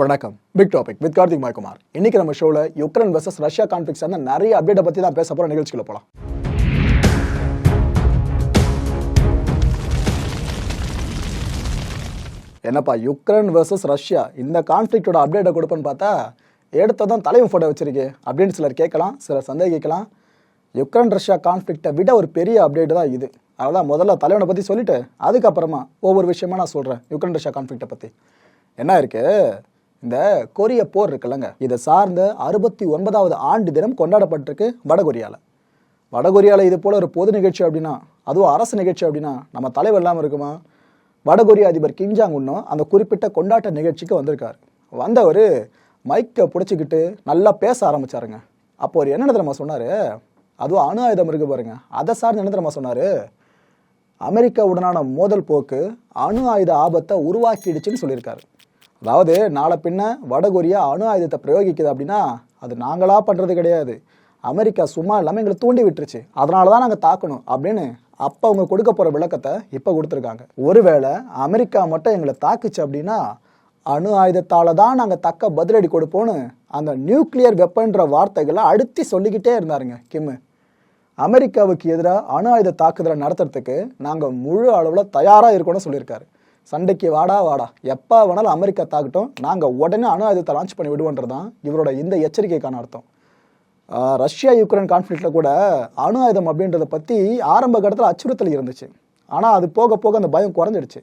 வணக்கம். Big topic with Karthik மாய்குமார். இன்னைக்கு நம்ம ஷோல யுக்ரைன் வர்சஸ் ரஷ்யா கான்ஃபிளிக்ஸ் நிறைய அப்டேட்டை பத்தி தான் பேச போற நிகழ்ச்சிக்குள்ள போலாம். என்னப்பா யுக்ரைன் வர்சஸ் ரஷ்யா இந்த கான்ஃப்ளிக்டோட அப்டேட்டை கொடுப்பேன்னு பார்த்தா எடுத்ததும் தலைவன் ஃபோட்டோ வச்சிருக்கு அப்படின்னு சிலர் கேட்கலாம் சிலர் சந்தேகிக்கலாம். யுக்ரைன் ரஷ்யா கான்ஃப்ளிக்டை விட ஒரு பெரிய அப்டேட் தான் இது. அதனால் முதல்ல தலைவனை பற்றி சொல்லிட்டு அதுக்கப்புறமா ஒவ்வொரு விஷயமா நான் சொல்கிறேன் யுக்ரைன் ரஷ்யா கான்ஃப்ளிக்டை பற்றி என்ன இருக்குது இந்த கொரிய போர் இருக்குல்லங்க. இதை சார்ந்த அறுபத்தி ஒன்பதாவது ஆண்டு தினம் கொண்டாடப்பட்டிருக்கு வடகொரியாவில் வடகொரியாவில் இது போல ஒரு பொது நிகழ்ச்சி அப்படின்னா அதுவும் அரசு நிகழ்ச்சி அப்படின்னா நம்ம தலைவர் இல்லாமல் இருக்குமா? வடகொரிய அதிபர் கிம்ஜாங் உன்னும் அந்த குறிப்பிட்ட கொண்டாட்ட நிகழ்ச்சிக்கு வந்திருக்காரு. வந்தவர் மைக்கை பிடிச்சிக்கிட்டு நல்லா பேச ஆரம்பிச்சாருங்க. அப்போ அவர் என்ன தெரியுமா சொன்னார்? அதுவும் அணு ஆயுதம் இருக்கு பாருங்க. அதை சார்ந்து என்ன தெரியுமா சொன்னார்? அமெரிக்காவுடனான மோதல் போக்கு அணு ஆயுத ஆபத்தை உருவாக்கிடுச்சுன்னு சொல்லியிருக்காரு. அதாவது நாளை பின்ன வடகொரியா அணு ஆயுதத்தை பிரயோகிக்குது அப்படின்னா அது நாங்களாக பண்ணுறது கிடையாது. அமெரிக்கா சும்மா இல்லாமல் எங்களை தூண்டி விட்டுருச்சு. அதனால தான் நாங்கள் தாக்கணும் அப்படின்னு அப்போ அவங்க கொடுக்க போகிற விளக்கத்தை இப்போ கொடுத்துருக்காங்க. ஒருவேளை அமெரிக்கா மட்டும் எங்களை தாக்குச்சு அப்படின்னா அணு ஆயுதத்தால் தான் நாங்கள் தக்க பதிலடி கொடுப்போம்னு அந்த நியூக்ளியர் வெப்பன்ற வார்த்தைகளை அடுத்து சொல்லிக்கிட்டே இருந்தாருங்க கிம்மு. அமெரிக்காவுக்கு எதிராக அணு ஆயுத தாக்குதலை நடத்துறதுக்கு நாங்கள் முழு அளவில் தயாராக இருக்கோம்னு சொல்லியிருக்காரு. சண்டைக்கு வாடா வாடா. எப்போ வேணாலும் அமெரிக்கா தாக்கட்டும். நாங்கள் உடனே அணு ஆயுதத்தை லான்ச் பண்ணி விடுவோன்றது தான் இவரோட இந்த எச்சரிக்கைக்கான அர்த்தம். ரஷ்யா யுக்ரைன் கான்ஃப்ளிக்டில் கூட அணு ஆயுதம் அப்படின்றத பற்றி ஆரம்ப கட்டத்தில் அச்சுறுத்தல் இருந்துச்சு. ஆனால் அது போக போக அந்த பயம் குறைஞ்சிடுச்சு.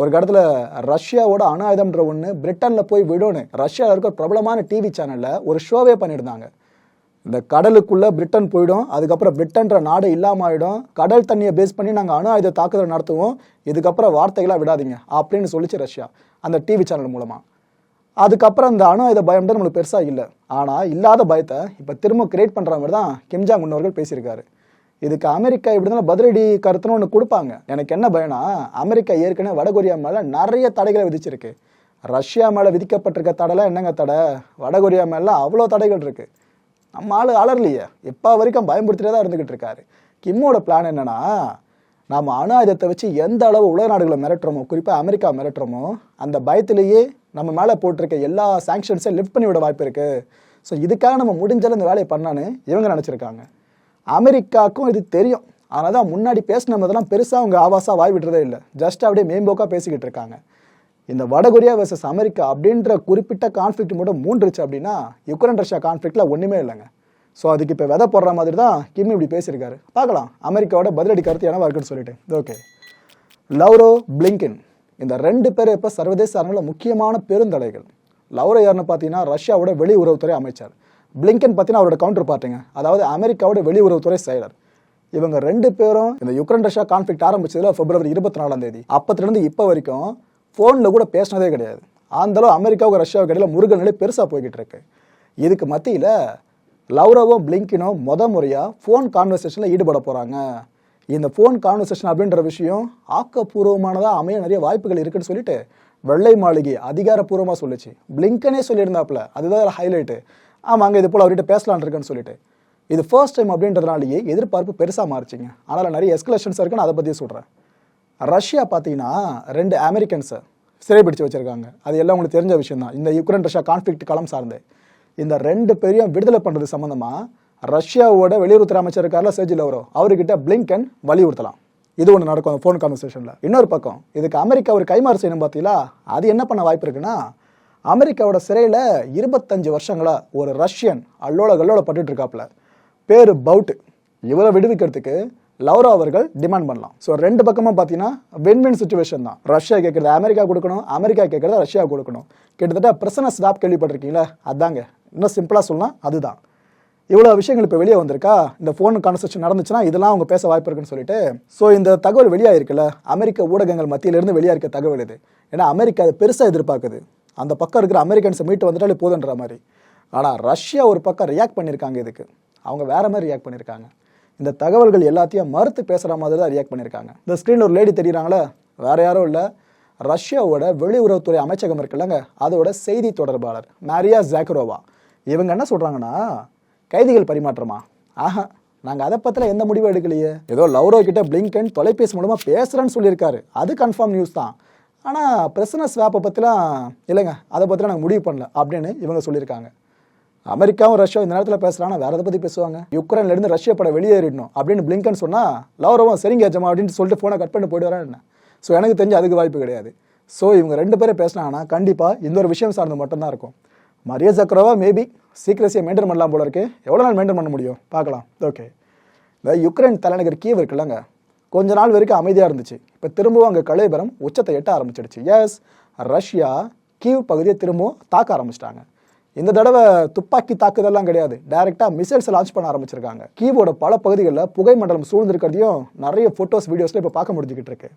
ஒரு கட்டத்தில் ரஷ்யாவோட அணு ஆயுதம்ன்ற ஒன்று பிரிட்டனில் போய் விடணும் ரஷ்யாவில் இருக்க ஒரு பிரபலமான டிவி சேனலில் ஒரு ஷோவே பண்ணியிருந்தாங்க. இந்த கடலுக்குள்ளே பிரிட்டன் போயிடும். அதுக்கப்புறம் பிரிட்டன்ற நாடு இல்லாமல் ஆயிடும் கடல் தண்ணியை பேஸ் பண்ணி நாங்கள் அணு ஆயுத தாக்குதல் நடத்துவோம். இதுக்கப்புறம் வார்த்தைகளாக விடாதீங்க அப்படின்னு சொல்லிச்சு ரஷ்யா அந்த டிவி சேனல் மூலமாக அதுக்கப்புறம் அந்த அணு ஆயுத பயம்ன்றது நம்மளுக்கு பெருசாக இல்லை. ஆனால் இல்லாத பயத்தை இப்போ திரும்ப கிரியேட் பண்ணுற மாதிரி தான் கிம்ஜாங் முன்னோர்கள் பேசியிருக்காரு. இதுக்கு அமெரிக்கா இப்படி தான் பதிலடி கருத்துன்னு ஒன்று கொடுப்பாங்க. எனக்கு என்ன பயம்னா அமெரிக்கா ஏற்கனவே வடகொரியா மேலே நிறைய தடைகளை விதிச்சிருக்கு. ரஷ்யா மேலே விதிக்கப்பட்டிருக்க தடைலாம் என்னங்க தடை? வடகொரியா மேலே அவ்வளோ தடைகள் இருக்குது நம்ம ஆளு அலர்லையே எப்போ வரைக்கும் பயன்படுத்திட்டே தான் இருந்துக்கிட்டு இருக்காரு. கிம்மோட பிளான் என்னன்னா நாம் அணு ஆயுதத்தை வச்சு எந்த அளவு உலக நாடுகளை மிரட்டுறோமோ குறிப்பாக அமெரிக்கா மிரட்டுறோமோ அந்த பயத்திலேயே நம்ம மேலே போட்டிருக்க எல்லா சாங்ஷன்ஸையும் லிஃப்ட் பண்ணிவிட வாய்ப்பு இருக்கு. ஸோ இதுக்காக நம்ம முடிஞ்சாலும் இந்த வேலையை பண்ணான்னு இவங்க நினச்சிருக்காங்க. அமெரிக்காவுக்கும் இது தெரியும். ஆனால் தான் முன்னாடி பேசின போதெல்லாம் பெருசாக அவங்க ஆவாசாக வாய் விடுறதே இல்லை. ஜஸ்ட் அப்படியே மேம்போக்காக பேசிக்கிட்டு இருக்காங்க. இந்த வடகொரியா வர்சஸ் அமெரிக்கா அப்படின்ற குறிப்பிட்ட கான்ஃப்ளிக்ட் மட்டும் மூன்றுச்சு அப்படின்னா யுக்ரைன் ரஷ்யா கான்ஃப்ளிக்டில் ஒன்றுமே இல்லைங்க. ஸோ அதுக்கு இப்போ விதை போடுற மாதிரி தான் கிம் இப்படி பேசியிருக்காரு. பார்க்கலாம் அமெரிக்காவோட பதிலடி கருத்து என்னவா இருக்குன்னு சொல்லிட்டு. Okay Lavrov Blinken. இந்த ரெண்டு பேரும் இப்போ சர்வதேச அரங்கில் முக்கியமான பெருந்தடைகள் லவ்ரோ யாருன்னு பார்த்தீங்கன்னா ரஷ்யாவோட வெளியுறவுத்துறை அமைச்சர். பிளிங்கன் பார்த்தீங்கன்னா அவரோட கவுண்டர் பார்ட்டிங்க அதாவது அமெரிக்காவோட வெளியுறவுத்துறை செயலர். இவங்க ரெண்டு பேரும் இந்த யுக்ரைன் ரஷ்யா கான்ஃபிளிக் ஆரம்பிச்சதுல பிப்ரவரி இருபத்தி நாலாம் தேதி. அப்பத்துலேருந்து இப்போ வரைக்கும் ஃபோனில் கூட பேசினதே கிடையாது. அந்தளவு அமெரிக்காவுக்கு ரஷ்யாவுக்கு இடையில முருகல் நிலை பெருசாக போய்கிட்டு இருக்கு. இதுக்கு மத்தியில் லவ்ரவோ பிளிங்கினோ முத முறையாக ஃபோன் கான்வர்சேஷனில் ஈடுபட போகிறாங்க இந்த ஃபோன் கான்வர்சேஷன் அப்படின்ற விஷயம் ஆக்கப்பூர்வமானதாக அமைய நிறைய வாய்ப்புகள் இருக்குன்னு சொல்லிட்டு வெள்ளை மாளிகை அதிகாரப்பூர்வமாக சொல்லிச்சு. பிளிங்கனே சொல்லியிருந்தாப்புல. அதுதான் ஹைலைட்டு ஆமாங்க இது போல் அவர்கிட்ட பேசலான் இருக்குன்னு சொல்லிட்டு. இது ஃபர்ஸ்ட் டைம் அப்படின்றதுனாலேயே எதிர்பார்ப்பு பெருசாக மாறிச்சிங்க. அதனால் நிறைய எஸ்கலேஷன்ஸ் இருக்குன்னு அதை பற்றி சொல்கிறேன் ரஷ்யா பார்த்தீங்கன்னா ரெண்டு அமெரிக்கன்ஸை சிறைப்பிடிச்சு வச்சுருக்காங்க. அது எல்லாம் உங்களுக்கு தெரிஞ்ச விஷயம் தான் இந்த யுக்ரைன் ரஷ்யா கான்ஃப்ளிக்ட் களம் சார்ந்து. இந்த ரெண்டு பேரையும் விடுதலை பண்ணுறது சம்மந்தமாக ரஷ்யாவோட வெளியுறவுத்துறை அமைச்சர் இருக்கார்ல செர்ஜி லவ்ரோ அவர்கிட்ட பிளிங்கன் வலியுறுத்தலாம். இது ஒன்று நடக்கும் அந்த ஃபோன் கான்வர்சேஷனில் இன்னொரு பக்கம் இதுக்கு அமெரிக்கா ஒரு கைமாறு செய்யணும் பார்த்தீங்களா? அது என்ன பண்ண வாய்ப்பு இருக்குன்னா அமெரிக்காவோட சிறையில் இருபத்தஞ்சு வருஷங்களா ஒரு ரஷ்யன் அல்லோல கல்லோல பட்டுட்டு இருக்காப்புல. பேர் பவுட் இவரை விடுவிக்கிறதுக்கு லவ்ரோ அவர்கள் டிமாண்ட் பண்ணலாம். ஸோ ரெண்டு பக்கமும் பார்த்தீங்கன்னா வின் வின் சுச்சுவேஷன் தான். ரஷ்யா கேட்குறது அமெரிக்கா கொடுக்கணும் அமெரிக்கா கேட்குறது ரஷ்யா கொடுக்கணும். கிட்டத்தட்ட பிரசன ஸ்டாப் கேள்விப்பட்டிருக்கீங்களா? அதாங்க. இன்னும் சிம்பிளாக சொல்லலாம் அதுதான். இவ்வளோ விஷயங்கள் இப்போ வெளியே வந்திருக்கா? இந்த ஃபோன் கான்வர்சேஷன் நடந்துச்சுன்னா இதெல்லாம் அவங்க பேச வாய்ப்பு இருக்குன்னு சொல்லிட்டு. ஸோ இந்த தகவல் வெளியாயிருக்குல்ல அமெரிக்க ஊடகங்கள் மத்தியிலிருந்து வெளியாக இருக்க தகவல் இது. ஏன்னா அமெரிக்கா அதை பெருசாக எதிர்பார்க்குது. அந்த பக்கம் இருக்கிற அமெரிக்கன்ஸை மீட்டு வந்துட்டாலே போதுன்ற மாதிரி. ஆனால் ரஷ்யா ஒரு பக்கம் ரியாக்ட் பண்ணியிருக்காங்க இதுக்கு. அவங்க வேற மாதிரி ரியாக்ட் பண்ணியிருக்காங்க இந்த தகவல்கள் எல்லாத்தையும் மறுத்து பேசுகிற மாதிரி தான் ரியாக்ட் பண்ணியிருக்காங்க இந்த ஸ்க்ரீனில் ஒரு லேடி தெரியுறாங்களே? வேறு யாரும் இல்லை. ரஷ்யாவோட வெளியுறவுத்துறை அமைச்சகம் இருக்குல்லங்க அதோட செய்தி தொடர்பாளர் மேரியா ஜாக்ரோவா. இவங்க என்ன சொல்கிறாங்கன்னா கைதிகள் பரிமாற்றமா? ஆஹா நாங்கள் அதை பற்றில எந்த முடிவும் எடுக்கலையே. ஏதோ லவ்ரோ கிட்ட பிளிங்கன் தொலைபேசி மூலமாக பேசுகிறேன்னு சொல்லியிருக்காரு. அது கன்ஃபார்ம் நியூஸ் தான். ஆனால் பிரசன ஸ்வாப்பை பற்றிலாம் இல்லைங்க. அதை பற்றிலாம் நாங்கள் முடிவு பண்ணல அப்படின்னு இவங்க சொல்லியிருக்காங்க. அமெரிக்காவும் ரஷ்யா இந்த நேரத்தில் பேசுகிறாங்க வேற எதை பற்றி பேசுவாங்க? யுக்ரைன்லேருந்து ரஷ்யா படம் வெளியேறிடணும் அப்படின்னு பிளிங்கன் சொன்னால் லவரவும் சரிங்க ஏஜமா அப்படின்னு சொல்லிட்டு ஃபோனை கட் பண்ணி போயிட்டு வரேன் என்ன? ஸோ எனக்கு தெரிஞ்சு அதுக்கு வாய்ப்பு கிடையாது. ஸோ இவங்க ரெண்டு பேரும் பேசினாங்கன்னா கண்டிப்பாக இந்த ஒரு விஷயம் சார்ந்து மட்டும்தான் இருக்கும். மரியா சக்கரவா மேபி சீக்கிரசியை மெயின்டைன் பண்ணலாம் போல இருக்கு. எவ்வளோ நாள் மெயின்டைன் பண்ண முடியும்? பார்க்கலாம். ஓகே இந்த யுக்ரைன் தலைநகர் கீவ் இருக்குல்லங்க கொஞ்ச நாள் வரைக்கும் அமைதியாக இருந்துச்சு. இப்போ திரும்பவும் அங்கே கலைபரம் உச்சத்தை எட்ட ஆரம்பிச்சிடுச்சு. எஸ் ரஷ்யா கீவ் பகுதியை திரும்பவும் தாக்க ஆரம்பிச்சிட்டாங்க. இந்த தடவை துப்பாக்கி தாக்குதல்லாம் கிடையாது. டைரெக்டாக மிசைல்ஸ் லான்ச் பண்ண ஆரம்பிச்சிருக்காங்க. கீவோட பல பகுதிகளில் புகை மண்டலம் சூழ்ந்திருக்கிறதையும் நிறைய ஃபோட்டோஸ் வீடியோஸில் இப்போ பார்க்க முடிஞ்சுக்கிட்டு இருக்கு.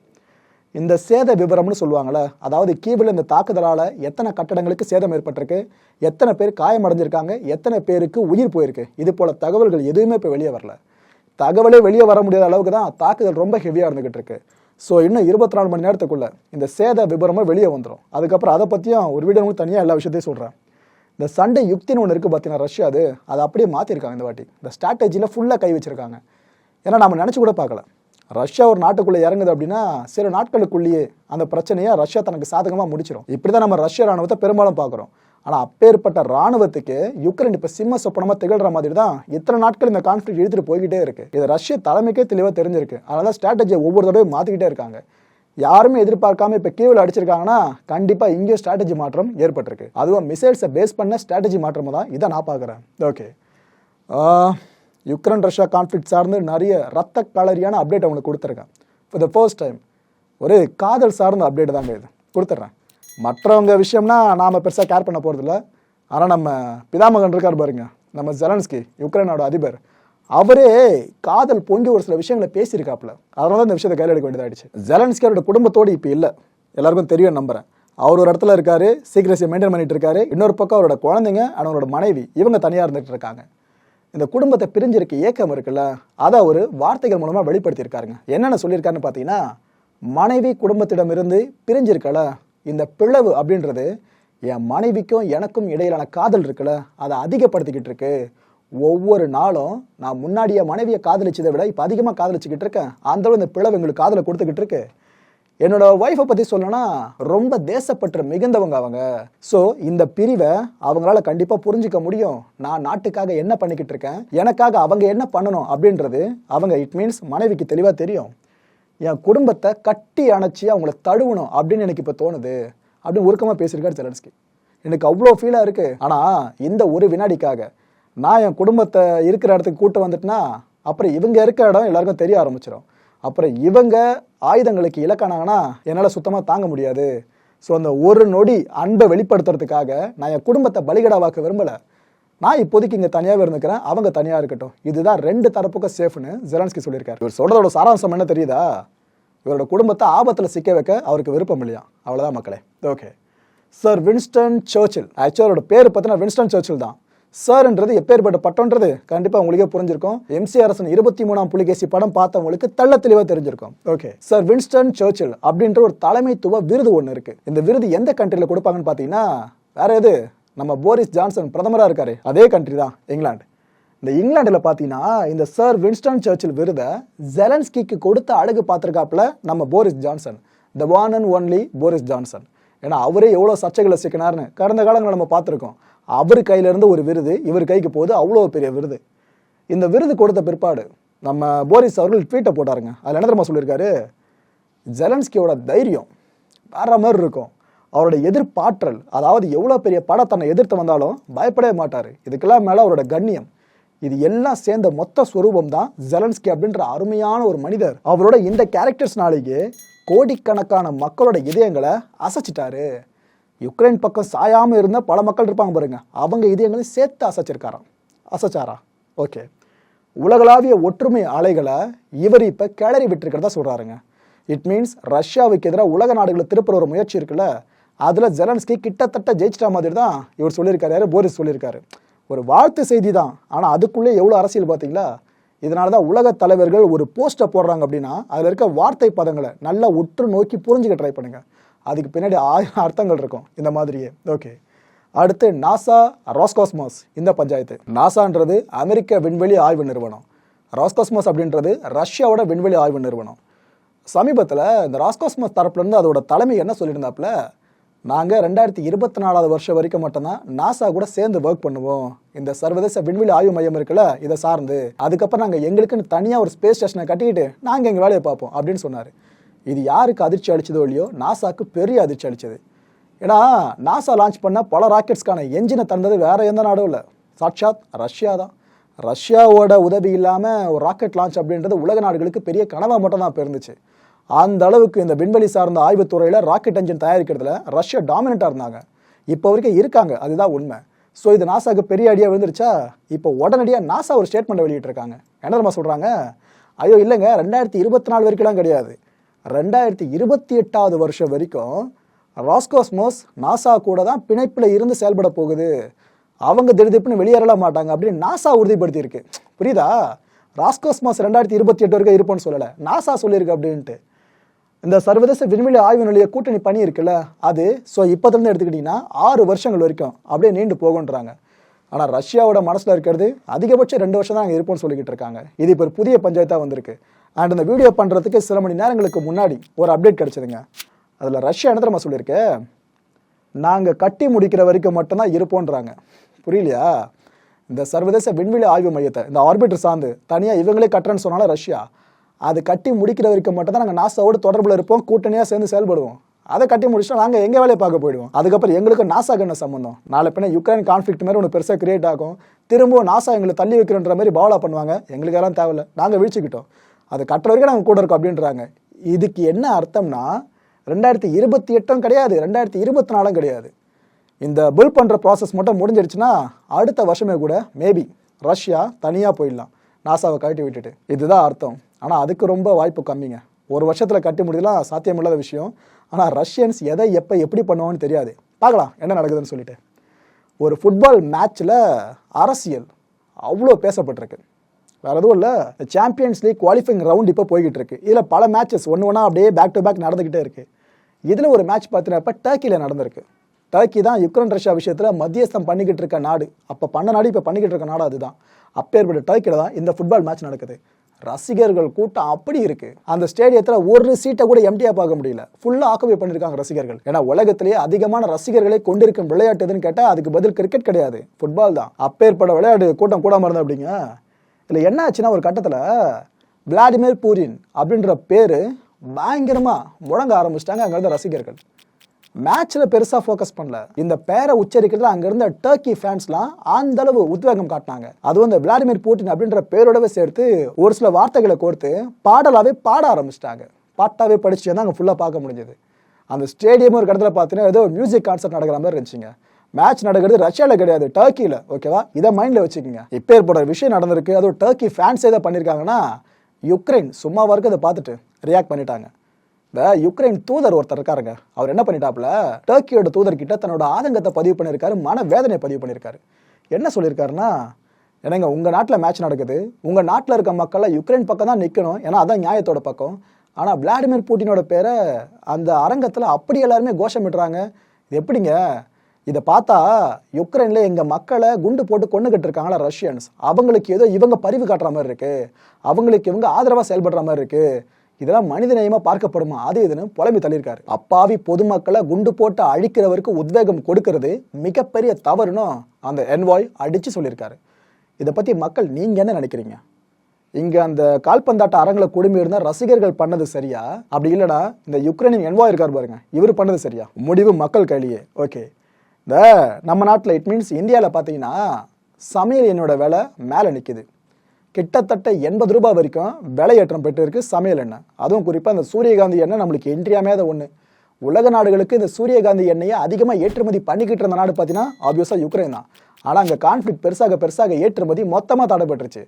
இந்த சேத விவரம்னு சொல்லுவாங்கள்ல அதாவது கீவில் இந்த தாக்குதலால் எத்தனை கட்டடங்களுக்கு சேதம் ஏற்பட்டிருக்கு எத்தனை பேர் காயமடைஞ்சிருக்காங்க எத்தனை பேருக்கு உயிர் போயிருக்கு இது போல் தகவல்கள் எதுவுமே இப்போ வெளியே வரல. தகவலே வெளியே வர முடியாத அளவுக்கு தான் தாக்குதல் ரொம்ப ஹெவியாக இருந்துகிட்டு இருக்கு. ஸோ இன்னும் இருபத்தி நாலு மணி நேரத்துக்குள்ளே இந்த சேத விபரமும் வெளியே வந்துடும் அதுக்கப்புறம் அதை பற்றியும் ஒரு வீடியோ தனியாக எல்லா விஷயத்தையும் சொல்கிறேன் இந்த சண்டை யுக்தின்னு ஒன்று இருக்குது பார்த்தீங்கன்னா ரஷ்யா அது? அதை அப்படியே மாற்றிருக்காங்க இந்த வாட்டி. இந்த ஸ்ட்ராட்டஜியில் ஃபுல்லாக கை வச்சிருக்காங்க. ஏன்னா நம்ம நினச்சி கூட பார்க்கல. ரஷ்யா ஒரு நாட்டுக்குள்ளே இறங்குது அப்படின்னா சில நாட்களுக்குள்ளேயே அந்த பிரச்சனையை ரஷ்யா தனக்கு சாதகமாக முடிச்சிடும் இப்படி தான் நம்ம ரஷ்ய ராணுவத்தை பெரும்பாலும் பார்க்குறோம். ஆனால் அப்பேற்பட்ட ராணுவத்துக்கு யுக்ரைன் இப்போ சிம்ம சொப்பனமாக திகழ்கிற மாதிரி தான் இத்தனை நாட்கள் இந்த கான்ஃப்ளிக் இழுத்துட்டு போய்கிட்டே இருக்குது இது ரஷ்ய தலைமைக்கே தெளிவாக தெரிஞ்சிருக்கு. அதனால ஸ்ட்ராட்டஜியை ஒவ்வொரு தடவையும் மாற்றிக்கிட்டே இருக்காங்க. யாருமே எதிர்பார்க்காம இப்போ கீவில் அடிச்சிருக்காங்கன்னா கண்டிப்பாக இங்கேயும் ஸ்ட்ராட்டஜி மாற்றம் ஏற்பட்டிருக்கு. அதுவும் மிசைல்ஸை பேஸ் பண்ண ஸ்ட்ராட்டஜி மாற்றம் தான் இதை நான் பார்க்குறேன். ஓகே யுக்ரைன் ரஷ்யா கான்ஃப்ளிக் சார்ந்து நிறைய ரத்த கலரியான அப்டேட் அவங்களுக்கு கொடுத்துருக்கேன். ஃபார் த ஃபர்ஸ்ட் டைம் ஒரு காதல் சார்ந்த அப்டேட் தாங்க இது. கொடுத்துட்றேன். மற்றவங்க விஷயம்னா நாம் பெருசாக கேர் பண்ண போகிறதில்ல ஆனால் நம்ம பிதாமகன் இருக்கார் பாருங்க. நம்ம ஜெலன்ஸ்கி யுக்ரைனோட அதிபர். அவரே காதல் பொங்கி ஒரு சில விஷயங்களை பேசியிருக்காப்புல. அதனால தான் இந்த விஷயத்தை கையில் எடுக்க வேண்டியதாகிடுச்சு ஜெலன்ஸ்கி அவரோட குடும்பத்தோடு இப்போ இல்லை. எல்லாருக்கும் தெரியும் நம்புறேன். அவர் ஒரு இடத்துல இருக்காரு சீக்கிரஸை மெயின்டைன் பண்ணிட்டு இருக்காரு. இன்னொரு பக்கம் அவரோட குழந்தைங்க அவரோட மனைவி இவங்க தனியாக இருந்துகிட்டு இருக்காங்க. இந்த குடும்பத்தை பிரிஞ்சிருக்க ஏக்கம் இருக்குல்ல அதை அவர் வார்த்தைகள் மூலமாக வெளிப்படுத்தியிருக்காருங்க. என்னென்ன சொல்லியிருக்காருன்னு பார்த்தீங்கன்னா மனைவி குடும்பத்திடமிருந்து பிரிஞ்சிருக்கல இந்த பிளவு அப்படின்றது என் மனைவிக்கும் எனக்கும் இடையிலான காதல் இருக்குல்ல அதை அதிகப்படுத்திக்கிட்டு இருக்கு. ஒவ்வொரு நாளும் நான் முன்னாடியே மனைவியை காதலிச்சதை விட இப்போ அதிகமாக காதலிச்சுக்கிட்டு இருக்கேன். அந்த அளவு இந்த பிளவு எங்களுக்கு காதலை கொடுத்துக்கிட்டு இருக்கு. என்னோட ஒய்ஃபை பற்றி சொல்லணும்னா ரொம்ப தேசப்பற்று மிகுந்தவங்க அவங்க. ஸோ இந்த பிரிவை அவங்களால கண்டிப்பாக புரிஞ்சிக்க முடியும். நான் நாட்டுக்காக என்ன பண்ணிக்கிட்டு இருக்கேன்? எனக்காக அவங்க என்ன பண்ணணும் அப்படின்றது அவங்க இட் மீன்ஸ் மனைவிக்கு தெளிவாக தெரியும். என் குடும்பத்தை கட்டி அணைச்சி அவங்கள தழுவணும் அப்படின்னு எனக்கு இப்போ தோணுது. அப்படின்னு உருக்கமாக பேசியிருக்காரு செலன்ஸ்கி எனக்கு அவ்வளோ ஃபீலாக இருக்குது ஆனால் இந்த ஒரு வினாடிக்காக நான் என் குடும்பத்தை இருக்கிற இடத்துக்கு கூட்டு வந்துட்டுனா அப்புறம் இவங்க இருக்கிற இடம் எல்லாருக்கும் தெரிய ஆரம்பிச்சிடும் அப்புறம் இவங்க ஆயுதங்களுக்கு இலக்கானாங்கன்னா என்னால் சுத்தமாக தாங்க முடியாது. ஸோ அந்த ஒரு நொடி அன்பை வெளிப்படுத்துறதுக்காக நான் என் குடும்பத்தை பலிகடாவாக்க விரும்பலை. நான் இப்போதைக்கு இங்கே தனியாக இருந்துக்கிறேன். அவங்க தனியாக இருக்கட்டும். இதுதான் ரெண்டு தரப்புக்கும் சேஃப்னு ஜெலன்ஸ்கி சொல்லியிருக்காரு. இவர் சொல்கிறதோட சாராம்சம் என்ன தெரியுதா? இவரோட குடும்பத்தை ஆபத்தில் சிக்க வைக்க அவருக்கு விருப்பம் இல்லையா? அவ்வளோதான் மக்களே. ஓகே சார் வின்ஸ்டன் சர்ச்சில் ஆக்சுவலாக அவரோட பேர் பார்த்தீங்கன்னா வின்ஸ்டன் சர்ச்சில் தான். சார்ன்றது எப்பேற்பட்ட பட்டம்ன்றது கண்டிப்பாக உங்களுக்கே புரிஞ்சிருக்கும். எம்சி அரசன் இருபத்தி மூணாம் புலிகேசி படம் பார்த்தவங்களுக்கு தள்ள தெளிவாக தெரிஞ்சிருக்கும். ஓகே. சார் வின்ஸ்டன் சர்ச்சில் அப்படின்ற ஒரு தலைமைத்துவ விருது ஒன்று இருக்கு. இந்த விருது எந்த கண்ட்ரியில் கொடுப்பாங்கன்னு பார்த்தீங்கன்னா வேற எது? நம்ம போரிஸ் ஜான்சன் பிரதமராக இருக்காரு. அதே கண்ட்ரி தான் இங்கிலாந்து. இந்த இங்கிலாந்துல பார்த்தீங்கன்னா இந்த சர் வின்ஸ்டன் சர்ச்சில் விருதை ஜெலன்ஸ்கிக்கு கொடுத்த அழகு பார்த்துருக்காப்புல நம்ம Boris Johnson. The one and only Boris Johnson. ஏன்னா அவரே எவ்வளோ சர்ச்சைகளை சிக்கினார்னு கடந்த காலங்களில் நம்ம பார்த்துருக்கோம். அவர் கையில இருந்து ஒரு விருது இவர் கைக்கு போகுது அவ்வளோ பெரிய விருது. இந்த விருது கொடுத்த பிற்பாடு நம்ம போரிஸ் அவர்கள் ட்வீட்டை போட்டாருங்க. அதில் என்ன தெரியுமா சொல்லியிருக்காரு? ஜெலன்ஸ்கியோட தைரியம் வேற மாதிரி இருக்கும். அவரோட எதிர்ப்பாற்றல் அதாவது எவ்வளோ பெரிய படம் தன்னை எதிர்த்து வந்தாலும் பயப்படவே மாட்டார். இதுக்கெல்லாம் மேலே அவரோட கண்ணியம். இது எல்லாம் சேர்ந்த மொத்த ஸ்வரூபம் தான் ஜெலன்ஸ்கி அப்படின்ற அருமையான ஒரு மனிதர். அவரோட இந்த கேரக்டர்ஸ்னாலேயே கோடிக்கணக்கான மக்களோட இதயங்களை அசைச்சிட்டாரு. யுக்ரைன் பக்கம் சாயாமல் இருந்த பல மக்கள் இருப்பாங்க பாருங்க. அவங்க இதயங்களையும் சேர்த்து அசைச்சிருக்காராம். அசைச்சாரா? ஓகே. உலகளாவிய ஒற்றுமை அலைகளை இவர் இப்போ கிளறி விட்டுருக்கிறதா சொல்கிறாருங்க இட் மீன்ஸ் ரஷ்யாவுக்கு எதிராக உலக நாடுகளை திருப்புற ஒரு முயற்சி இருக்குல்ல. அதில் ஜெலன்ஸ்கி கிட்டத்தட்ட ஜெயிச்சிட்ட மாதிரி தான் இவர் சொல்லியிருக்காரு. யார் போரிஸ் சொல்லியிருக்காரு. ஒரு வாழ்த்து செய்தி தான். ஆனால் அதுக்குள்ளே எவ்வளோ அரசியல் பார்த்தீங்களா? இதனால தான் உலக தலைவர்கள் ஒரு போஸ்ட்டை போடுறாங்க அப்படின்னா அதில் இருக்க வார்த்தை பதங்களை நல்லா உற்று நோக்கி புரிஞ்சுக்க ட்ரை பண்ணுங்கள் அதுக்கு பின்னாடி ஆயிரம் அர்த்தங்கள் இருக்கும் இந்த மாதிரியே. ஓகே அடுத்து நாசா ராஸ்காஸ்மாஸ் இந்த பஞ்சாயத்து. நாசான்றது அமெரிக்க விண்வெளி ஆய்வு நிறுவனம். ராஸ்காஸ்மாஸ் அப்படின்றது ரஷ்யாவோட விண்வெளி ஆய்வு நிறுவனம். சமீபத்தில் இந்த ராஸ்கோஸ்மோஸ் தரப்புலேருந்து அதோட தலைமை என்ன சொல்லியிருந்தாப்புல? நாங்கள் ரெண்டாயிரத்தி இருபத்தி நாலாவது வருஷம் வரைக்கும் மட்டும்தான் நாசா கூட சேர்ந்து ஒர்க் பண்ணுவோம். இந்த சர்வதேச விண்வெளி ஆய்வு மையம் இருக்குல்ல இதை சார்ந்து. அதுக்கப்புறம் நாங்கள் எங்களுக்குன்னு தனியாக ஒரு ஸ்பேஸ் ஸ்டேஷனை கட்டிக்கிட்டு நாங்கள் எங்கள் வேலையை பார்ப்போம் அப்படின்னு சொன்னார். இது யாருக்கு அதிர்ச்சி அளிச்சதோ இல்லையோ நாசாக்கு பெரிய அதிர்ச்சி அளிச்சது. ஏன்னா நாசா லான்ச் பண்ண பல ராக்கெட்ஸ்க்கான என்ஜினை தந்தது வேறு எந்த நாடும் இல்லை. சாட்சாத் ரஷ்யா தான். ரஷ்யாவோட உதவி இல்லாமல் ஒரு ராக்கெட் லான்ச் அப்படின்றது உலக நாடுகளுக்கு பெரிய கனவாக மட்டும் தான் இருந்துச்சு அந்த அளவுக்கு இந்த விண்வெளி சார்ந்த ஆய்வுத்துறையில் ராக்கெட் என்ஜின் தயாரிக்கிறதுல ரஷ்யா டாமினட்டாக இருந்தாங்க. இப்போ வரைக்கும் இருக்காங்க. அதுதான் உண்மை. ஸோ இது நாசாக்கு பெரிய அடியாக விழுந்துருச்சா? இப்போ உடனடியாக நாசா ஒரு ஸ்டேட்மெண்ட்டை வெளியிட்டிருக்காங்க. என்ன சொல்கிறாங்க ஐயோ இல்லைங்க. ரெண்டாயிரத்தி இருபத்தி நாலு வரைக்கும்லாம் கிடையாது. ரெண்டாயிரத்தி இருபத்தி எட்டாவது வருஷம் வரைக்கும் ராஸ்காஸ்மோஸ் நாசா கூட தான் பிணைப்பில் இருந்து செயல்பட போகுது. அவங்க திடீர்னு வெளியேறலாம் மாட்டாங்க அப்படின்னு நாசா உறுதிப்படுத்தியிருக்கு. புரியுதா? ராஸ்காஸ்மாஸ் ரெண்டாயிரத்தி இருபத்தி எட்டு வரைக்கும் இருப்போம்னு சொல்லலை. நாசா சொல்லியிருக்கு அப்படின்ட்டு. இந்த சர்வதேச விண்வெளி ஆய்வு நிலைய கூட்டணி பணி இருக்குல்ல அது ஸோ இப்போதுலேருந்து எடுத்துக்கிட்டிங்கன்னா ஆறு வருஷங்கள் வரைக்கும் அப்படியே நீண்டு போகுன்றாங்க ஆனால் ரஷ்யாவோட மனசில் இருக்கிறது அதிகபட்சம் ரெண்டு வருஷம் தான் அங்கே இருப்போம்னு சொல்லிக்கிட்டு இருக்காங்க. இது இப்போ ஒரு புதிய பஞ்சாயத்தாக வந்திருக்கு. அண்ட் இந்த வீடியோ பண்ணுறதுக்கு சில மணி நேரங்களுக்கு முன்னாடி ஒரு அப்டேட் கிடச்சிதுங்க. அதில் ரஷ்யா என்ன தெரியுமா சொல்லியிருக்கு? நாங்கள் கட்டி முடிக்கிற வரைக்கும் மட்டும்தான் இருப்போன்றாங்க. புரியலையா? இந்த சர்வதேச விண்வெளி ஆய்வு மையத்தை இந்த ஆர்பிட்டர் சார்ந்து தனியாக இவங்களே கட்டுறேன்னு சொன்னாலும் ரஷ்யா அது கட்டி முடிக்கிற வரைக்கும் மட்டும் தான் நாங்கள் நாசாவோடு தொடர்பில் இருப்போம் கூட்டணியாக சேர்ந்து செயல்படுவோம். அதை கட்டி முடிச்சுட்டா நாங்கள் எங்கள் வேலையை பார்க்க போயிடுவோம்? அதுக்கப்புறம் எங்களுக்கு நாசாக்கு என்ன சம்மந்தம் நாளை பின்ன யுக்ரைன் கான்ஃப்ளிக்ட் மாதிரி ஒன்று பெருசாக கிரியேட் ஆகும். திரும்பவும் நாசா எங்களை தள்ளி வைக்கிறன்ற மாதிரி பாவலா பண்ணுவாங்க. எங்களுக்கு எல்லாம் தேவையில்ல. நாங்கள் வீழ்ச்சிக்கிட்டோம். அது கட்டுற வரைக்கும் நாங்கள் கூட இருக்கோம் அப்படின்றாங்க. இதுக்கு என்ன அர்த்தம்னா ரெண்டாயிரத்தி இருபத்தி எட்டும் கிடையாது ரெண்டாயிரத்தி இருபத்தி நாலும் கிடையாது. இந்த பில் பண்ணுற ப்ராசஸ் மட்டும் முடிஞ்சிருச்சுன்னா அடுத்த வருஷமே கூட மேபி ரஷ்யா தனியாக போயிடலாம். நாசாவை கழட்டி விட்டுட்டு. இதுதான் அர்த்தம். ஆனால் அதுக்கு ரொம்ப வாய்ப்பு கம்மிங்க. ஒரு வருஷத்தில் கட்டி முடியலாம் சாத்தியமில்லாத விஷயம். ஆனால் ரஷ்யன்ஸ் எதை எப்போ எப்படி பண்ணுவான்னு தெரியாது. பார்க்கலாம் என்ன நடக்குதுன்னு சொல்லிட்டு. ஒரு ஃபுட்பால் மேட்ச்சில் அரசியல் அவ்வளோ பேசப்பட்டிருக்கு. வேற எதுவும் இல்லை. சாம்பியன்ஸ் லீக் குவாலிஃபைங் ரவுண்ட் இப்போ போய்கிட்டு இருக்கு இதில் பல மேட்சஸ் ஒன்று ஒன்றா அப்படியே பேக் டு பேக் நடந்துக்கிட்டே இருக்கு. இதில் ஒரு மேட்ச் பார்த்தீங்கன்னா டர்க்கியில் நடந்திருக்கு. டர்க்கி தான் யுக்ரைன் ரஷ்யா விஷயத்தில் மத்தியஸ்தம் பண்ணிக்கிட்டு இருக்க நாடு. அப்போ பண்ண நாடு இப்போ பண்ணிக்கிட்டு இருக்க நாடு அதுதான். அப்பேற்பட்ட டர்க்கியில் தான் இந்த ஃபுட்பால் மேட்ச் நடக்குது. ரசிகர்கள் கூட்டம் அப்படி இருக்கு. அந்த ஸ்டேடியத்தில் ஒரு சீட்டை கூட எம்டியா பார்க்க முடியல. ஃபுல்லாக ஆக்குபை பண்ணியிருக்காங்க ரசிகர்கள். ஏன்னா உலகத்திலேயே அதிகமான ரசிகர்களை கொண்டிருக்கும் விளையாட்டு எதுன்னு கேட்டால் அதுக்கு பதில் கிரிக்கெட் கிடையாது. ஃபுட்பால் தான். அப்பேற்பட விளையாட்டு கூட்டம் கூடாமல் இருந்தா அப்படிங்க இல்லை என்ன ஆச்சுன்னா ஒரு கட்டத்தில் விளாடிமிர் பூரின் அப்படின்ற பேர் பயங்கரமாக முழங்க ஆரம்பிச்சிட்டாங்க அங்கேருந்து ரசிகர்கள். மேட்ச்சில் பெருசாக ஃபோக்கஸ் பண்ணல. இந்த பேரை உச்சரிக்கிறதுல அங்கேருந்த டர்க்கி ஃபேன்ஸ்லாம் அந்த அளவு உத்வேகம் காட்டினாங்க. அதுவும் இந்த விளாடிமிர் பூட்டின் அப்படின்ற பேரோடவே சேர்த்து ஒரு சில வார்த்தைகளை கோர்த்து பாடலாகவே பாட ஆரம்பிச்சிட்டாங்க. பாட்டாகவே படிச்சு தான் அங்கே ஃபுல்லாக பார்க்க முடிஞ்சது. அந்த ஸ்டேடியம் ஒரு இடத்துல பார்த்தீங்கன்னா ஏதோ மியூசிக் கான்சர்ட் நடக்கிற மாதிரி இருந்துச்சுங்க. மேட்ச் நடக்கிறது ரஷ்யாவில் கிடையாது டர்க்கியில் ஓகேவா இதை மைண்டில் வச்சுக்கோங்க. இப்போ ஏற்படுற விஷயம் நடந்திருக்கு. அதுவும் டர்க்கி ஃபேன்ஸே எதை பண்ணியிருக்காங்கன்னா யுக்ரைன் சும்மா வரைக்கும் அதை பார்த்துட்டு ரியாக்ட் பண்ணிட்டாங்க. இந்த யுக்ரைன் தூதர் ஒருத்தர் இருக்காருங்க. அவர் என்ன பண்ணிட்டாப்புல? டர்க்கியோட தூதர்கிட்ட தன்னோட ஆதங்கத்தை பதிவு பண்ணியிருக்காரு மன வேதனை பதிவு பண்ணியிருக்காரு. என்ன சொல்லியிருக்காருன்னா என்னங்க உங்கள் நாட்டில் மேட்ச் நடக்குது. உங்கள் நாட்டில் இருக்க மக்கள்லாம் யுக்ரைன் பக்கம் தான் நிற்கணும் ஏன்னா அதான் நியாயத்தோட பக்கம். ஆனால் விளாடிமிர் புட்டினோட பேரை அந்த அரங்கத்தில் அப்படி எல்லாருமே கோஷமிடுறாங்க. இது எப்படிங்க? இதை பார்த்தா யுக்ரைன்ல எங்க மக்களை குண்டு போட்டு கொண்டுகிட்டு இருக்காங்களா ரஷ்யன்ஸ். அவங்களுக்கு ஏதோ இவங்க பரிவு காட்டுற மாதிரி இருக்கு. அவங்களுக்கு இவங்க ஆதரவா செயல்படுற மாதிரி இருக்கு. இதெல்லாம் மனித நேயமா பார்க்கப்படுமா? அது இதுன்னு புலம்பி தள்ளியிருக்காரு. அப்பாவி பொதுமக்களை குண்டு போட்டு அழிக்கிறவருக்கு உத்வேகம் கொடுக்கறது மிகப்பெரிய தவறுன்னு அந்த என்வாய் அடிச்சு சொல்லியிருக்காரு. இதை பத்தி மக்கள் நீங்க என்ன நினைக்கிறீங்க? இங்க அந்த கால்பந்தாட்ட அரங்கில் குடும்பி இருந்த ரசிகர்கள் பண்ணது சரியா? அப்படி இல்லைனா இந்த யுக்ரைனின் என்வாய் இருக்கார் பாருங்க. இவர் பண்ணது சரியா? முடிவு மக்கள் கையிலேயே. ஓகே. இந்த நம்ம நாட்டில் இட் மீன்ஸ் இந்தியாவில் பார்த்தீங்கன்னா சமையல் எண்ணெயோட விலை மேலே நிற்கிது கிட்டத்தட்ட எண்பது ரூபாய் வரைக்கும் விலையேற்றம் பெற்றிருக்கு சமையல் எண்ணெய். அதுவும் குறிப்பாக இந்த சூரியகாந்தி எண்ணெய் நம்மளுக்கு இன்றியாமையாத ஒன்று உலக நாடுகளுக்கு இந்த சூரியகாந்தி எண்ணெயை அதிகமாக ஏற்றுமதி பண்ணிக்கிட்டு இருந்த நாடு பார்த்தீங்கன்னா ஆப்வியஸாக யுக்ரைன் தான். ஆனால் அங்கே கான்ஃப்ளிக் பெருசாக பெருசாக ஏற்றுமதி மொத்தமாக தடைப்பட்டுருச்சு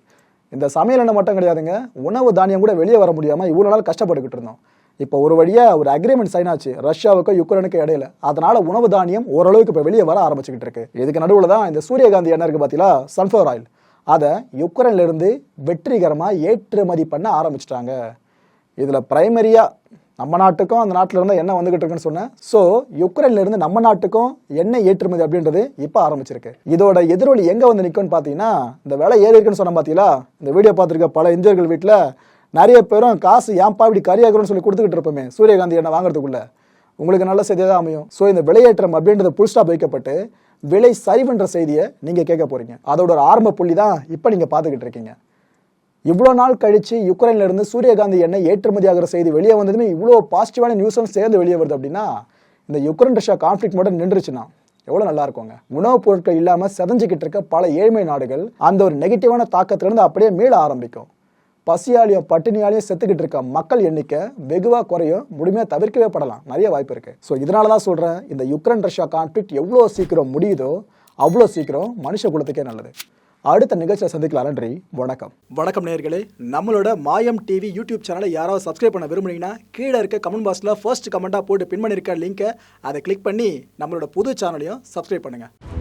இந்த சமையல் எண்ணெய் மட்டும் கிடையாதுங்க உணவு தானியம் கூட வெளியே வர முடியாமல் இவ்வளோ நாள் கஷ்டப்பட்டுக்கிட்டு இருந்தோம். இப்போ ஒரு வழியாக ஒரு அக்ரிமெண்ட் சைன் ஆச்சு. ரஷ்யாவுக்கும் யுக்ரைனுக்கும் இடையில. அதனால உணவு தானியம் ஓரளவுக்கு இப்போ வெளியே வர ஆரம்பிச்சுக்கிட்டு இருக்கு. இதுக்கு நடுவில் தான் இந்த சூரியகாந்தி எண்ணெய் இருக்கு பார்த்தீங்களா சன்ஃப்ளவர் ஆயில் அதை யுக்ரைன்லேருந்து வெற்றிகரமாக ஏற்றுமதி பண்ண ஆரம்பிச்சிட்டாங்க. இதில் பிரைமரியாக நம்ம நாட்டுக்கும் அந்த நாட்டில் இருந்தால் எண்ணெய் வந்துகிட்டு இருக்குன்னு சொன்னேன். ஸோ யுக்ரைன்லேருந்து நம்ம நாட்டுக்கும் எண்ணெய் ஏற்றுமதி அப்படின்றது இப்போ ஆரம்பிச்சிருக்கு. இதோட எதிரொலி எங்கே வந்து நிற்கும்னு பார்த்தீங்கன்னா இந்த விலை ஏறி இருக்குன்னு சொன்ன பார்த்தீங்களா இந்த வீடியோ பார்த்துருக்க பல இந்தியர்கள் வீட்டில் நிறைய பேரும் காசு ஏன்பா இப்படி கரியாகிறோம்னு சொல்லி கொடுத்துக்கிட்டு இருப்போமே. சூரியகாந்தி எண்ணெய் வாங்குறதுக்குள்ள. உங்களுக்கு நல்ல செய்தியாக தான் அமையும். ஸோ இந்த விலையேற்றம் அப்படின்றது புல் ஸ்டாப் வைக்கப்பட்டு விலை சரிவுன்ற செய்தியை நீங்கள் கேட்க போறீங்க. அதோட ஒரு ஆரம்ப புள்ளி தான் இப்போ நீங்கள் பார்த்துக்கிட்டு இருக்கீங்க. இவ்வளோ நாள் கழிச்சு யுக்ரைன்ல இருந்து சூரியகாந்தி எண்ணெய் ஏற்றுமதி ஆகிற செய்தி வெளியே வந்ததுமே இவ்வளோ பாசிட்டிவான நியூஸும் சேர்ந்து வெளியே வருது அப்படின்னா இந்த யுக்ரைன் ரஷ்யா கான்ஃப்ளிக் மட்டும் நின்றுச்சுன்னா எவ்வளோ நல்லா இருக்குங்க. உணவுப் பொருட்கள் இல்லாமல் செதஞ்சிக்கிட்டு இருக்க பல ஏழ்மை நாடுகள் அந்த ஒரு நெகட்டிவான தாக்கத்திலிருந்து அப்படியே மீள ஆரம்பிக்கும். பசியாலையும் பட்டினியாலையும் செத்துக்கிட்டு இருக்க மக்கள் எண்ணிக்கை வெகுவாக குறையும். முழுமையாக தவிர்க்கவே படலாம். நிறைய வாய்ப்பு இருக்கு. ஸோ இதனால தான் சொல்கிறேன் இந்த யுக்ரைன் ரஷ்யா கான்ஃப்ளிக்ட் எவ்வளோ சீக்கிரம் முடியுதோ அவ்வளோ சீக்கிரம் மனுஷ குலத்துக்கே நல்லது. அடுத்த நிகழ்ச்சியை சந்திக்கலாம் நன்றி வணக்கம். வணக்கம் நேர்களே நம்மளோட மாயம் டிவி யூடியூப் சேனலை யாராவது சப்ஸ்கிரைப் பண்ண விரும்புனீங்கன்னா கீழே இருக்க கமெண்ட் பாக்ஸில் ஃபர்ஸ்ட் கமெண்ட்டாக போட்டு பின் பண்ணியிருக்க லிங்க்கை அதை கிளிக் பண்ணி நம்மளோட புது சேனலையும் சப்ஸ்கிரைப் பண்ணுங்கள்